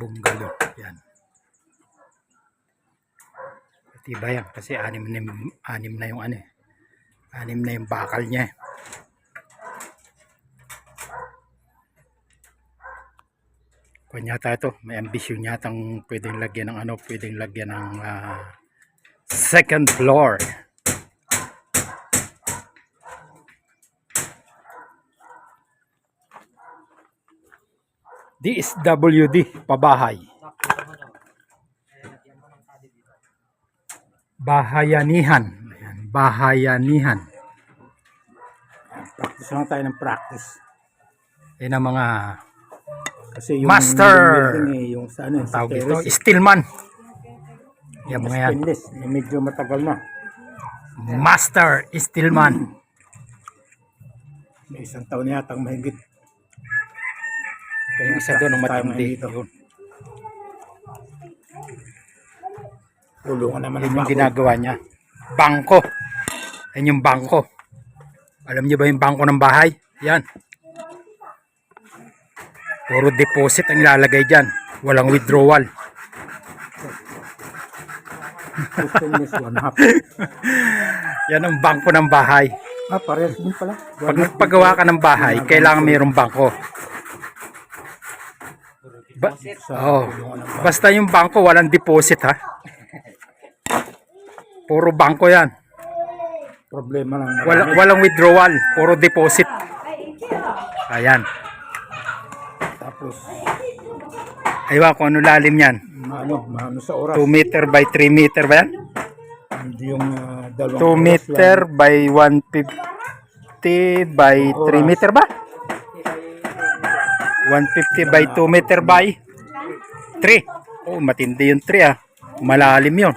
Bungalo. Yan. Tiba yan kasi anim na, anim na yung ano eh. Anim na yung bakal niya eh. Kung yata ito, may ambisyon yatang pwedeng lagyan ng ano, pwedeng lagyan ng ah, second floor. DSWD, pabahay. Bahayanihan. Ayan, bahayanihan. Ayan, Practice lang tayo ng practice. Yan ang mga Kasi yung Master! yung eh, yung sa ano, sa tawag dito, terrace, Stillman. Yan mga yan. stainless, eh, medyo matagal na. Master Stillman. May isang taon yata ang mahigit. Yung isa doon ang matindi. Yun. Tulungan naman ang yung ginagawa niya. Bangko. Yan yung bangko. Alam niyo ba yung bangko ng bahay? Yan. Puro deposit ang ilalagay dyan. Walang withdrawal. Yan ang bangko ng bahay. Ah, parehas din pala. Pag nagpagawa ka ng bahay, kailangan mayroong bangko. Ba oh, basta yung bangko, walang deposit ha. Puro bangko yan. Problema lang. Wala, walang withdrawal, puro deposit. Ayan. Tapos, Aywa kung ano lalim yan. maano, maano sa oras. 2 meter by 3 meter ba yan? Hindi yung ah, 2 dalawang oras meter by 150 by 3 meter ba? 150 by 2 meter by 3. Oh, matindi yung 3 ah. Malalim yun.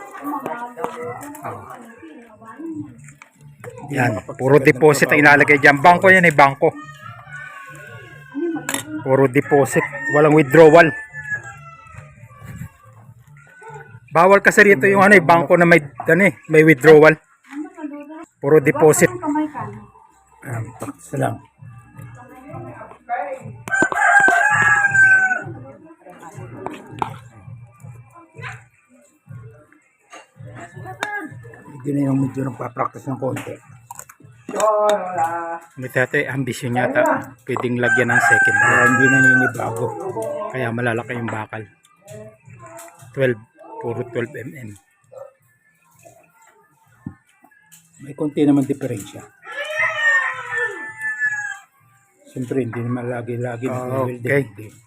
Yan, puro deposit ang ilalagay dyan. Bangko yan eh, bangko. Puro deposit. Walang withdrawal. Bawal kasi rito yung ano eh, bangko na may, ano eh, may withdrawal. Puro deposit. Practice lang. Hindi na yung medyo nagpa-practice ng konti. May tate, ambisyon yata. Pwedeng lagyan ng second Kaya hindi naninibago. Kaya malalaki yung bakal. 12, puro 12 mm. May konti naman diferensya. Siyempre, hindi naman lagi-lagi Oh, na-welding. okay.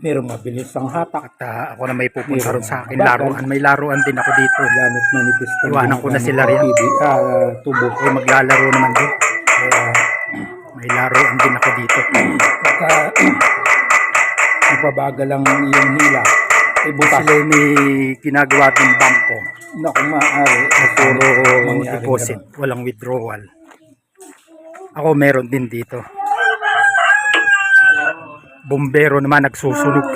Merong mabilis ang hatak. At ah, ako na may pupunta ron sa akin. Laruan, may laruan din ako dito. Gamit manipis. pa Iwanan ko na sila. TV, ah, tubo. Eh, maglalaro naman din. Kaya, May laruan din ako dito. pagka napabagal lang yung hila, eh butas. Sila may ginagawa din bangko. Na kung maaari, Puro deposit. Walang withdrawal. Ako meron din dito. Bombero naman nagsusunog.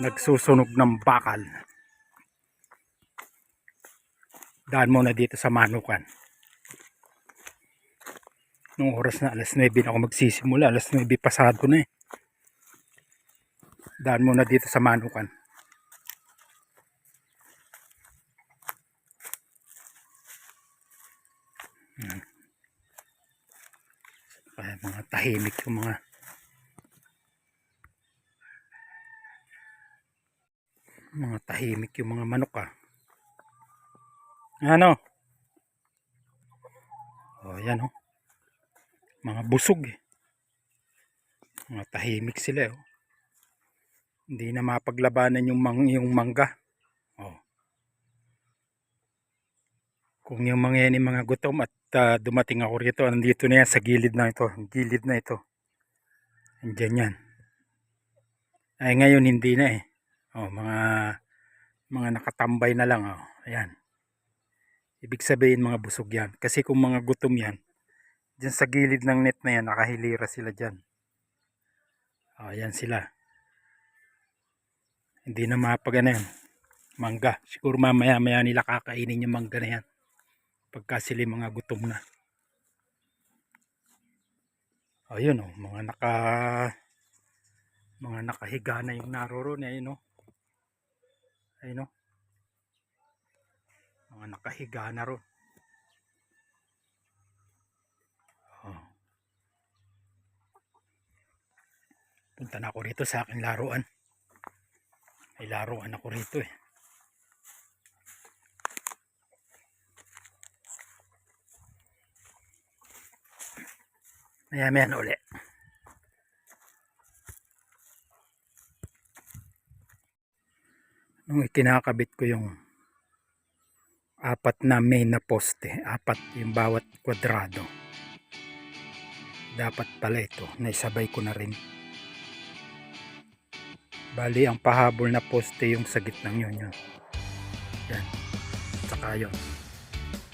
Nagsusunog ng bakal. Daan muna dito sa Manukan. Nung oras na alas 9 na ako magsisimula. Alas 9 pasado na eh. Daan muna dito sa Manukan. Kaya mga tahimik yung mga mga tahimik yung mga manok ah. Ano? Oh, yan oh. Mga busog eh. Mga tahimik sila oh. Hindi na mapaglabanan yung mang yung mangga. Oh. Kung yung mga yan yung mga gutom at ah, dumating ako rito, nandito na yan sa gilid na ito. Gilid na ito. Andiyan yan. Ay ngayon hindi na eh. Oh, mga mga nakatambay na lang oh. Ayan. Ibig sabihin mga busog yan. Kasi kung mga gutom yan, dyan sa gilid ng net na yan, nakahilira sila dyan. Oh, ayan sila. Hindi na mapag ano yan. Mangga. Siguro mamaya maya nila kakainin yung mangga na yan. Pagka sila mga gutom na. Ayun oh, mga naka mga nakahiga na yung naroroon ayun oh. Ayun oh. Mga nakahiga na ron. Oh. Punta na ako rito sa aking laruan. May laruan ako rito eh. Maya maya na uli. Nung ikinakabit ko yung apat na main na poste, apat yung bawat kwadrado. Dapat pala ito, naisabay ko na rin. Bali, ang pahabol na poste yung sa gitnang yun yun. Yan. Tsaka yun.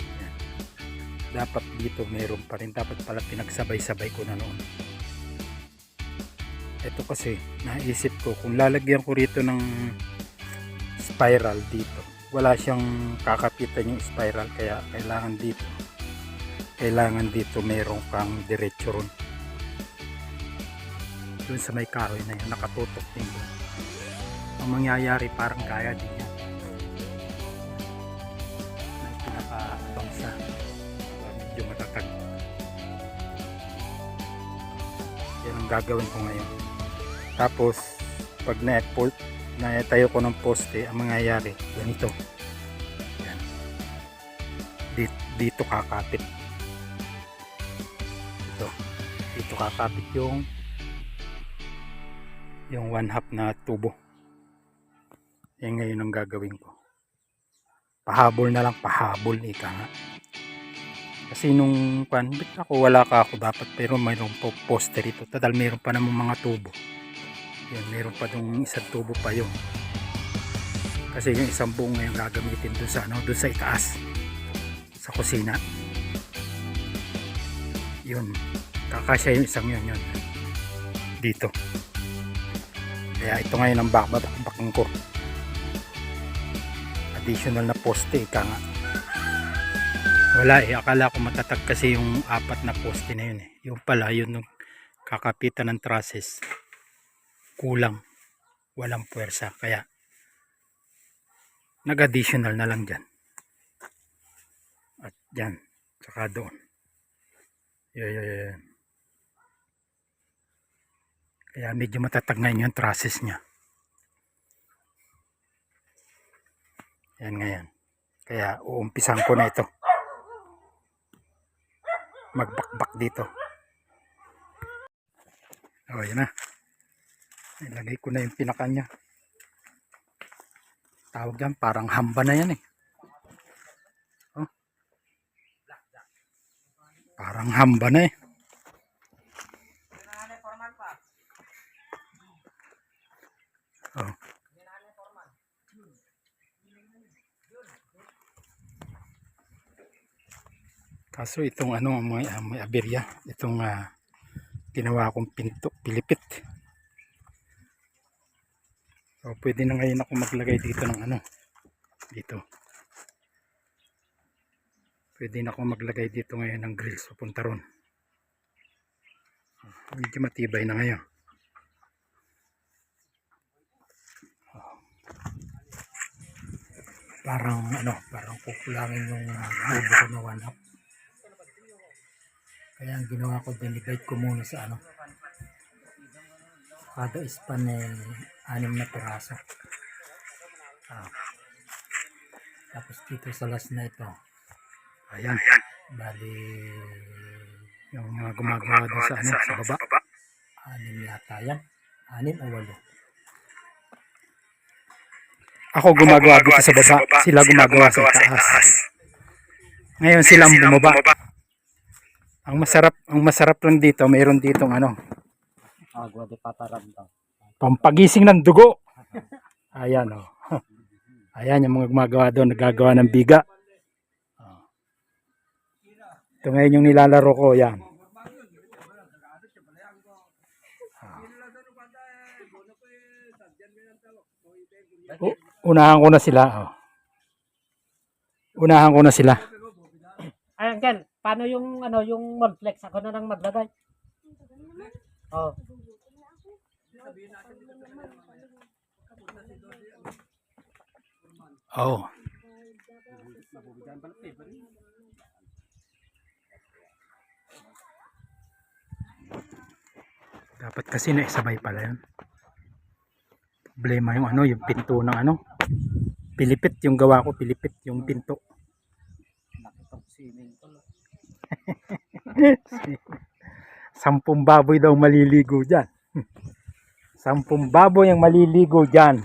Yan. Dapat dito meron pa rin. Dapat pala pinagsabay-sabay ko na noon. Ito kasi, naisip ko, kung lalagyan ko rito ng spiral dito, wala siyang kakapitan yung spiral kaya kailangan dito. Kailangan dito meron kang diretso ron. Dun sa may kahoy na yun nakatutok din doon ang mangyayari parang kaya din yan. May pinakaabang siya medyo matatag. Yan ang gagawin ko ngayon. Tapos pag na-port na tayo ko ng poste ang mangyayari. Ganito. Yan. Dito, dito kakapit. Dito dito kakapit yung yung one half na tubo. Yan ngayon ang gagawin ko. Pahabol na lang pahabol ika nga. Kasi nung pan ako wala ka ako dapat pero mayroon po poste rito. Tadal mayroon pa namang mga tubo yan, meron pa dong isang tubo pa yun. Kasi yung isang buong ngayon gagamitin dun sa ano, dun sa itaas. Sa kusina. Yun. Kakasya yung isang yun yun. Dito. Kaya ito ngayon ang bakbakbakan ko. Additional na poste, ika nga. Wala eh, akala ko matatag kasi yung apat na poste na yun eh. Yung pala, yun yung kakapitan ng trusses kulang. Walang puwersa. Kaya nag additional na lang dyan. At dyan saka doon. Yan, yan, yan. kaya medyo matatag ngayon yung trusses nya yan ngayon. Kaya uumpisan ko na ito. Magbakbak dito. Oh yan na Ilagay ko na yung pinaka niya. Tawag yan, parang hamba na yan eh. Oh. Parang hamba na eh. Oh. Kaso itong ano, may, ah, may aberya. Itong ah, ginawa kong pinto, pilipit. So, pwede na ngayon ako maglagay dito ng ano. Dito. Pwede na ako maglagay dito ngayon ng grills papunta ron. Medyo matibay na ngayon. Parang ano, parang kukulangin yung mubo ko na one half. Kaya ang ginawa ko, dinivide ko muna sa ano. Kada span eh, anim na piraso. Ah. Tapos dito sa last na ito. Ayan. Bali, yung mga gumagawa doon sa ano, sa baba. Anim yata yan. Anim o walo. Ako gumagawa dito sa baba. Sila gumagawa sa taas. Ngayon silang bumaba. Ang masarap, ang masarap lang dito, mayroon ditong ano, Agua de pataranda. Pampagising ng dugo. Ayan oh. Ayan yung mga gumagawa doon, nagagawa ng biga. Oh. Ito ngayon yung nilalaro ko, yan. Oh. Unahan ko na sila. Oh. Unahan ko na sila. Ay, Uncle, paano yung ano yung Molflex? Ako na lang maglagay. Oh. Oo. Dapat kasi na isabay pala yun. Problema yung ano, yung pinto ng ano. Pilipit yung gawa ko, pilipit yung pinto. Nakitong swimming pool. Sampung baboy daw maliligo dyan. Sampung baboy ang maliligo dyan.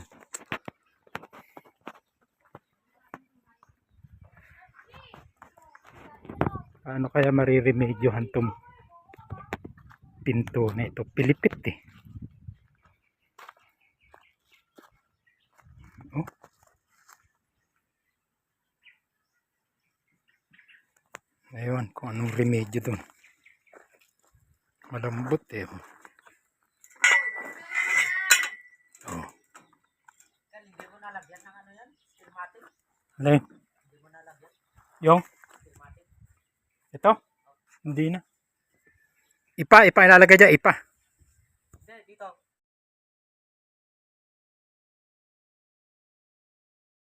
Paano kaya mariremedyohan tong pinto na ito? Pilipit eh. Oh. Ayun, kung anong remedyo dun. Malambot eh. oh. Oh. Hindi mo nalagyan ng ano yan? Stilmatic? Mo nalagyan? Yung? Ito? Hindi na. Ipa, ipa ilalagay dyan, ipa.